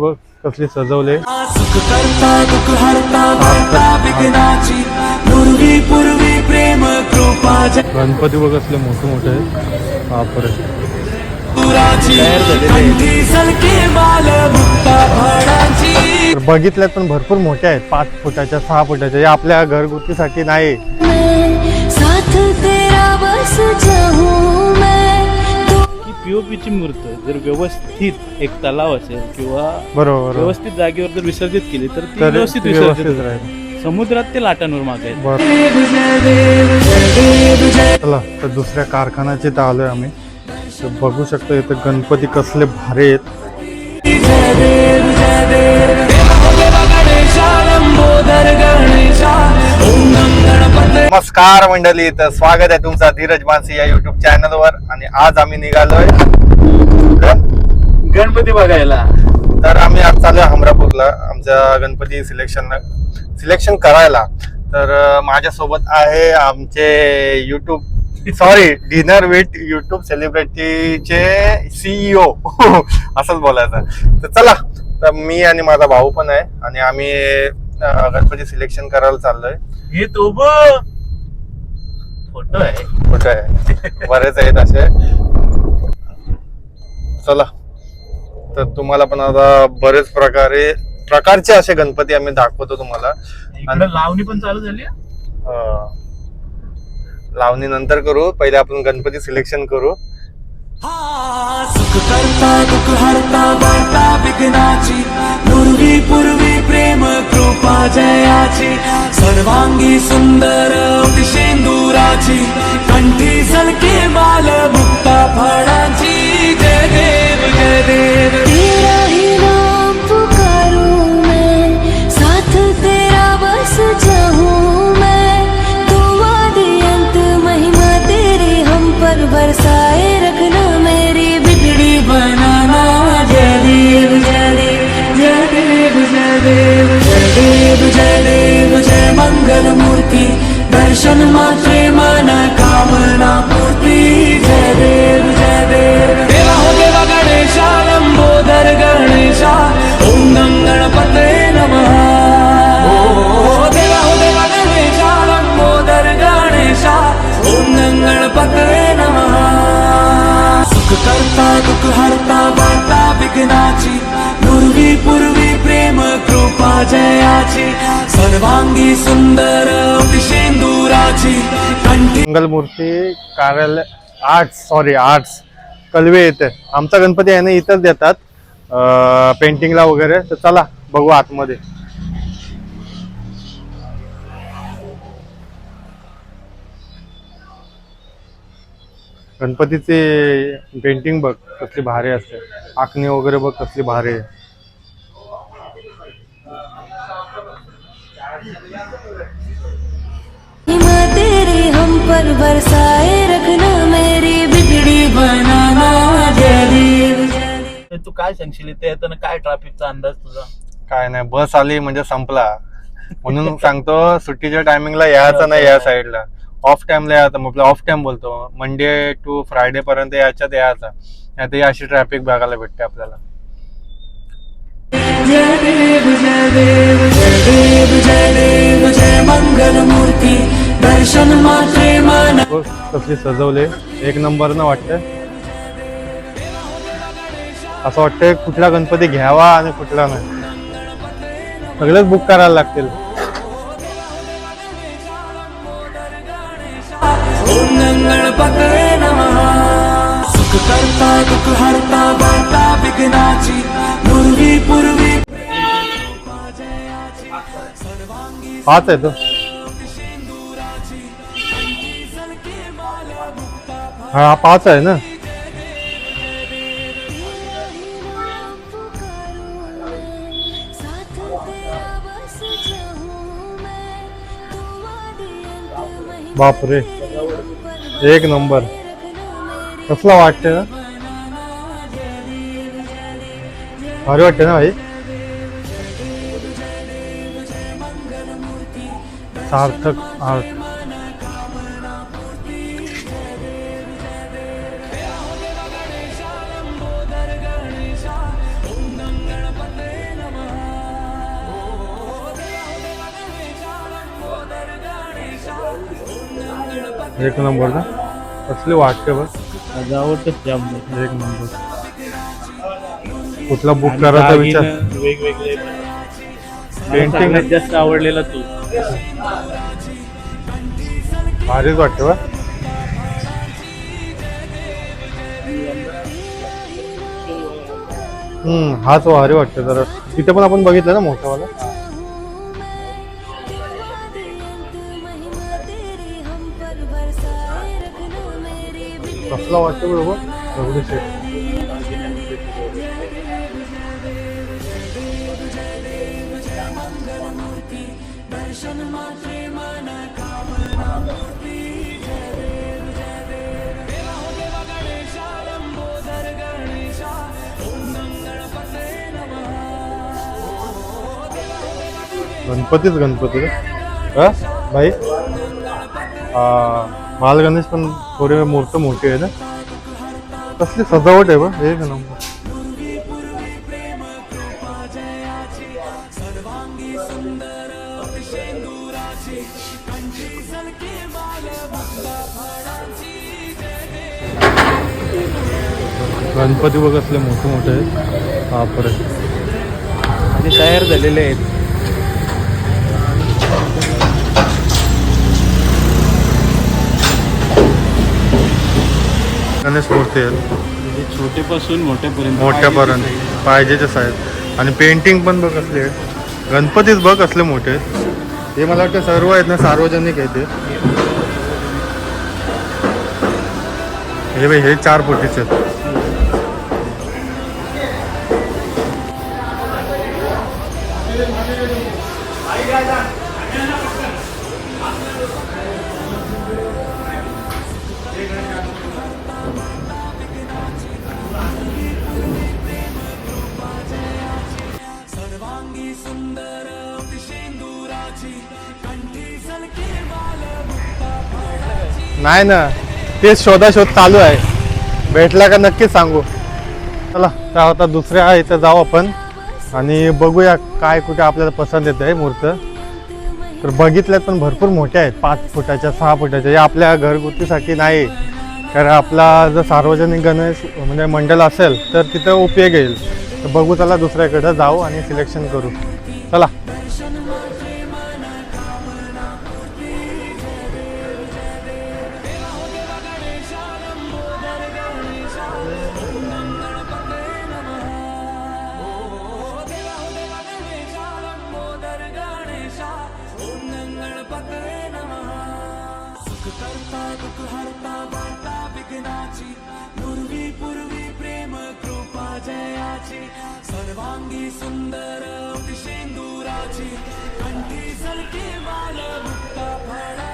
बघ कसले सजवले. गणपती बघ कसले मोठे मोठे बापरे. बघितल्यात पण भरपूर मोठे आहेत. पाच फुटाच्या सहा फुटाच्या. हे आपल्या घरगुतीसाठी नाही. पीओपीची मूर्त जर व्यवस्थित एक तलाव असेल किंवा बरोबर. व्यवस्थित जागेवर जर विसर्जित केली तर ती तर व्यवस्थित विसर्जित. राहील. समुद्रात ते लाटांवर मागे बरं. चला तर दुसऱ्या कारखान्याचे इथं आलोय आम्ही. तर बघू शकतो इथं गणपती कसले भारी आहेत. नमस्कार मंडळी तर स्वागत आहे तुमचा धीरज मानसी या युट्यूब चॅनलवर आणि आज आम्ही निघालोय गणपती बघायला. तर आम्ही आज चालू आहे हमरापूरला आमच्या गणपती सिलेक्शन सिलेक्शन करायला. तर अं, माझ्यासोबत आहे आमचे YouTube sorry dinner with YouTube सेलिब्रिटीचे CEO असंच बोलायचं. तर चला तर मी आणि माझा भाऊ पण आहे. आणि आम्ही गणपती सिलेक्शन करायला चाललोय. हे तो फोटो आहे. कुठे आहे. बरेच आहेत असे. चला. तर तुम्हाला पण आता बरेच प्रकारे प्रकारचे असे गणपती आम्ही दाखवतो तुम्हाला. लावणी पण चालू झाली लावणी नंतर करू. पहिले आपण गणपती सिलेक्शन करू. हा सुख करता दुःख हरता वार्ता विघ्नाची पूर्वी पूर्वी जयाची सर्वांगी सुंदर शेंदुराची कंठी सलके बाल मुक्ता फळाची. जय देव जय देव. तेरा ही नाम पुकारू मैं साथ तेरा बस जाऊं जयाची सर्वांगी सुंदर शेंदुराची मंगलमूर्ती कार्यालय आर्ट्स सॉरी आर्ट्स कलवे येते आमचा गणपती आहे ना इथंच देतात. पेंटिंगला वगैरे. तर चला बघू आतमध्ये. गणपतीचे पेंटिंग बघ कसली भारी असते. आखणी वगैरे बघ कसली भारी आहे. पर बरसाए रखना मेरी बिगड़ी बनाना तू काय सांगशील इथे? येताना काय ट्रॅफिकचा अंदाज तुझा? काय नाही बस आली म्हणजे संपला. म्हणून सांगतो सुट्टीच्या टायमिंगला यायचं नाही या साईडला ऑफ टाइमला यायचं मग ऑफ टाइम बोलतो. मंडे टू फ्रायडे पर्यंत याच्यात यायचा. नाही तर अशी ट्रॅफिक बघायला भेटते आपल्याला. जय देव जय देव जय देव जय देव जय मंगल मूर्ती दर्शन मात्रे मन कसली सजवले. एक नंबर न वाटतं असं वाटतंय कुठला गणपती घ्यावा आणि कुठला नाही. सगळेच बुक करायला लागतील. ओम गणपते नमः. सुख करता दुःख हरता वार्ता विघ्नाची पूर्वी पूर्वी हाच आहे तो. हा हा पाच आहे ना? बापरे. एक नंबर. कसला वाटते ना? भारी वाटते ना भाई? सार्थक आर्ट. एक नंबर ना कसली वाटते बघ. एक नंबर. कुठला बुक आणि करायचा दागिनं विचार? वेगवेगळे. Painting- सगळ्यात जास्त आवडलेला तू. भारीच वाटते बा. हम्म हाच भारी वाटते जरा. तिथे पण आपण बघितलं ना मोठावाला? कसला वाटतं बरोबर दगडूशेठ गणपतीच गणपती हा भाई हा बाल गणेश पण थोडी मूर्त मोठी आहे ना कसली सजावट आहे बा एक नंबर गणपती बघ असले मोठे मोठे आहेत. बापरे. आणि तयार झालेले आहेत. गणेश मूर्ती आहेत म्हणजे छोटेपासून मोठ्यापर्यंत मोठ्यापर्यंत पाहिजेच आहेत. आणि पेंटिंग पण बघ असले आहेत. गणपतीच बघ असले मोठे आहेत. हे मला वाटतं सर्व आहेत ना सार्वजनिक आहे ते. हे हे चार फुटीचे आहेत. नाही ना तेच शोधाशोध चालू आहे. भेटला का नक्कीच सांगू. चला त्या आता दुसऱ्या इथं जाऊ आपण आणि बघूया काय कुठे आपल्याला पसंत येतं आहे मूर्त तर बघितल्यात पण भरपूर मोठ्या आहेत पाच फुटाच्या सहा फुटाच्या. या आपल्या घरगुतीसाठी नाही. कारण आपला जर सार्वजनिक गणेश म्हणजे मंडळ असेल तर तिथं उपयोग येईल. तर बघू चला दुसऱ्याकडं जाऊ आणि सिलेक्शन करू. चला.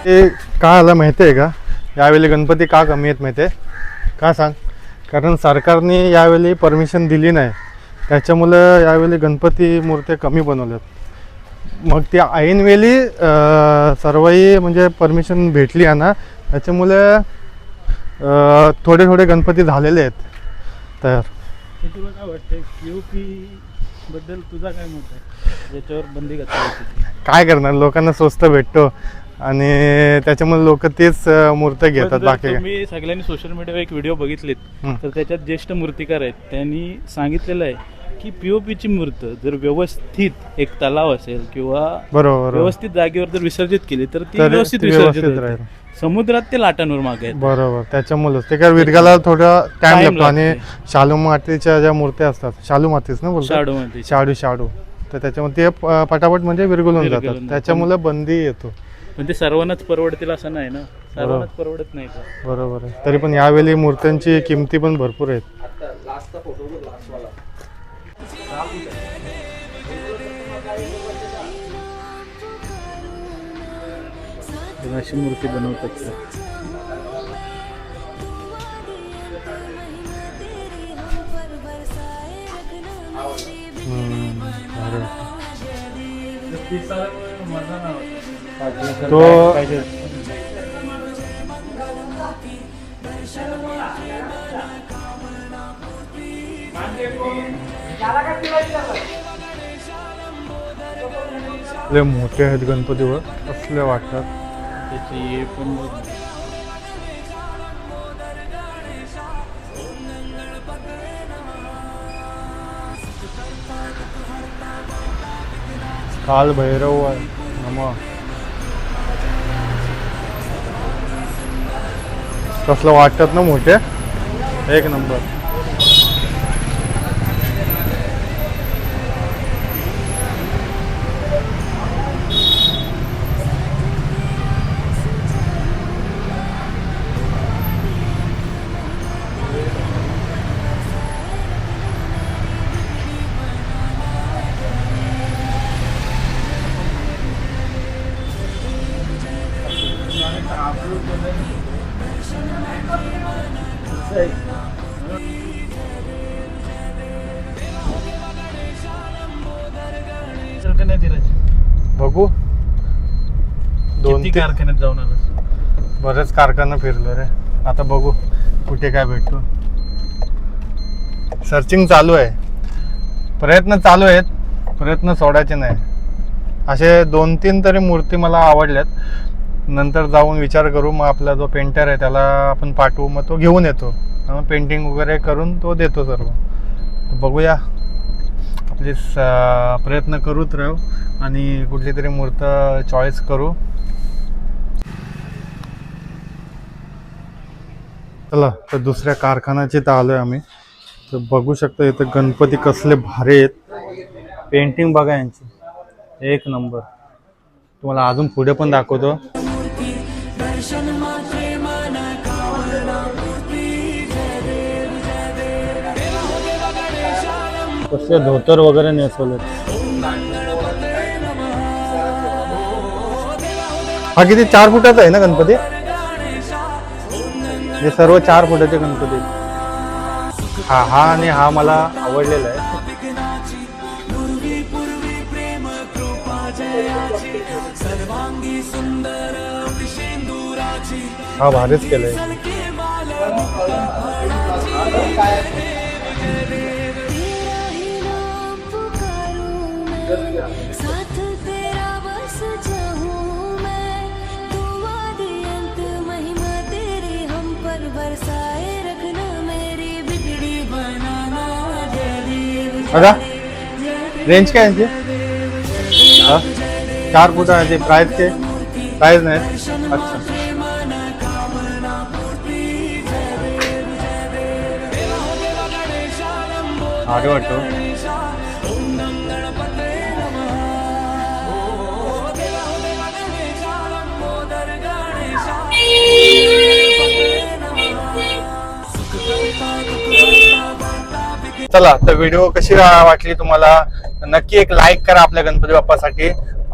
ते का आलं माहिती आहे का? यावेळी गणपती का कमी आहेत माहिती आहे का सांग? कारण सरकारने यावेळी परमिशन दिली नाही. त्याच्यामुळं यावेळी गणपती मूर्त्या कमी बनवल्यात. मग ती ऐनवेळी सर्वही म्हणजे परमिशन भेटली आहे ना त्याच्यामुळे थोडे थोडे गणपती झालेले आहेत. तयार तर तुला काय वाटतंय पीओपी बद्दल तुझा काय मत आहे? याच्यावर बंदी घातली काय करणार? लोकांना स्वस्त भेटतो आणि त्याच्यामुळे लोक तेच अं, मूर्त्या घेतात बाकी तुम्ही सगळ्यांनी सोशल मीडियावर एक व्हिडिओ बघितलेत. तर त्याच्यात ज्येष्ठ मूर्तिकार आहेत. त्यांनी सांगितलेलं आहे की पीओपीची मूर्त जर व्यवस्थित एक तलाव असेल किंवा बरोबर व्यवस्थित जागेवर जर विसर्जित केली तर ती तर व्यवस्थित ती विसर्जित होते. राहील. समुद्रात ते लाटांवर मागे आहेत. बरोबर त्याच्यामुळेच. ते काय विरगाला थोडा टाइम Time लागतो आणि. शालू मातीच्या ज्या मूर्त्या असतात शालू मातीच ना बोलतात? शाडूमध्ये शाडू शाडू. तर त्याच्यामध्ये ते प- पटापट म्हणजे विरगुलून विरघळून जातात. जातात. त्याच्यामुळे बंदी येतो. पण ते सर्वांनाच परवडतील असं नाही ना? सर्वांनाच परवडत नाही ते. बरोबर आहे. तरी पण यावेळी मूर्त्यांची किमती पण भरपूर आहेत. अशी मूर्ती बनवतात ते. हम लय मोठे आहेत गणपतीवर असले वाटतात. त्याची पण काल भैरव आहे. कसलं वाटतात ना मोठे? एक नंबर. किती कारखान्यात जाऊन आलं बरेच कारखाना फिरलो रे. आता बघू कुठे काय भेटतो सर्चिंग चालू आहे. प्रयत्न चालू आहेत. प्रयत्न सोडायचे नाही. असे दोन तीन तरी मूर्ती मला आवडल्यात. नंतर जाऊन विचार करू. मग आपला जो पेंटर आहे त्याला आपण पाठवू. मग तो घेऊन येतो. मग पेंटिंग वगैरे करून तो देतो सर्व. बघूया. आपले स- प्रयत्न करूच राहू आणि कुठली तरी मूर्त चॉईस करू. चला तर दुसऱ्या कारखान्याची तर आलोय आम्ही. तर बघू शकतो इथं गणपती कसले भारी आहेत. पेंटिंग बघा यांची. एक नंबर. तुम्हाला अजून पुढे पण दाखवतो. कसले धोतर वगैरे नेसवलेत. हा किती चार फुटाचा आहे ना गणपती? हे सर्व चार फुटाचे गणपती. हा हा आणि हा मला आवडलेला आहे. हा भारीच केलंय. सलके बघा. रेंज काय यांची? हा? चार आहे प्राईज के प्राईज नाही. अच्छा. मन वाटतो हो. चला तर व्हिडिओ कशी वाटली तुम्हाला? नक्की एक लाईक करा आपल्या गणपती बाप्पासाठी.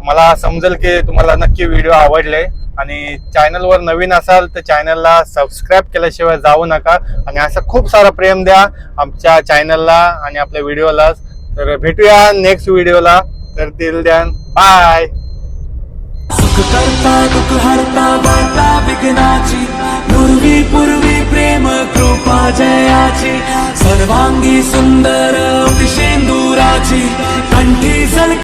मला समजेल की तुम्हाला नक्की व्हिडिओ आवडले. आणि चॅनलवर नवीन असाल तर चॅनलला सबस्क्राईब केल्याशिवाय जाऊ नका. आणि असं खूप सारा प्रेम द्या आमच्या चॅनलला आणि आपल्या व्हिडिओला तर भेटूया नेक्स्ट व्हिडिओला तर दिल द्या बाय करता दुख हरता वार्ता विघ्नाची. पूर्वी पूर्वी प्रेम कृपा जयाची सर्वांगी सुंदर विशेंदुराची कंठी सल